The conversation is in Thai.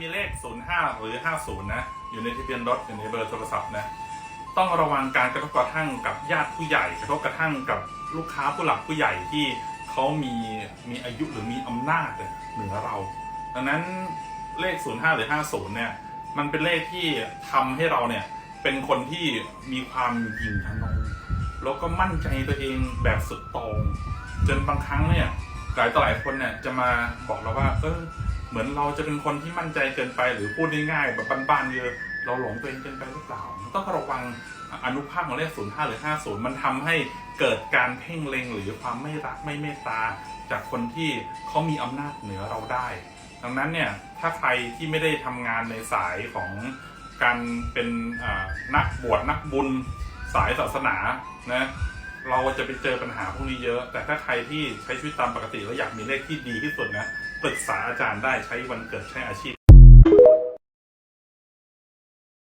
มีเลข 05 หรือ 50 นะ อยู่ในทะเบียนรถอยู่ในเบอร์โทรศัพท์นะ ต้องระวังการกระทบกระทั่งกับญาติผู้ใหญ่กระทบกระทั่งกับลูกค้าผู้หลักผู้ใหญ่ที่เขามีมีอายุหรือมีอำนาจเหนือเรา ดังนั้นเลข 05 หรือ 50 เนี่ย มันเป็นเลขที่ทำให้เราเนี่ยเป็นคนที่มีความยิ่งทะนงแล้วก็มั่นใจตัวเองแบบสุดโต่งจนบางครั้งเนี่ย ลายต่อหลายคนเนี่ยจะมาบอกเราว่า เออเหมือนเราจะเป็นคนที่มั่นใจเกินไปหรือพูดง่ายๆแบบบ้านๆเยอะเราหลงตัวเองเกินไปหรือเปล่า ต้องระวังอนุภาคของเลข 05 หรือ 50 มันทำให้เกิดการเพ่งเล็งหรือความไม่รักไม่เมตตา จากคนที่เขามีอำนาจเหนือเราได้ ดังนั้นเนี่ยถ้าใครที่ไม่ได้ทำงานในสายของการเป็นนักบวชนักบุญสายศาสนานะ เราจะไปเจอปัญหาพวกนี้เยอะ แต่ถ้าใครที่ใช้ชีวิตตามปกติแล้วอยากมีเลขที่ดีที่สุดนะปรึกษาอาจารย์ได้ใช้วันเกิดใช้อาชีพ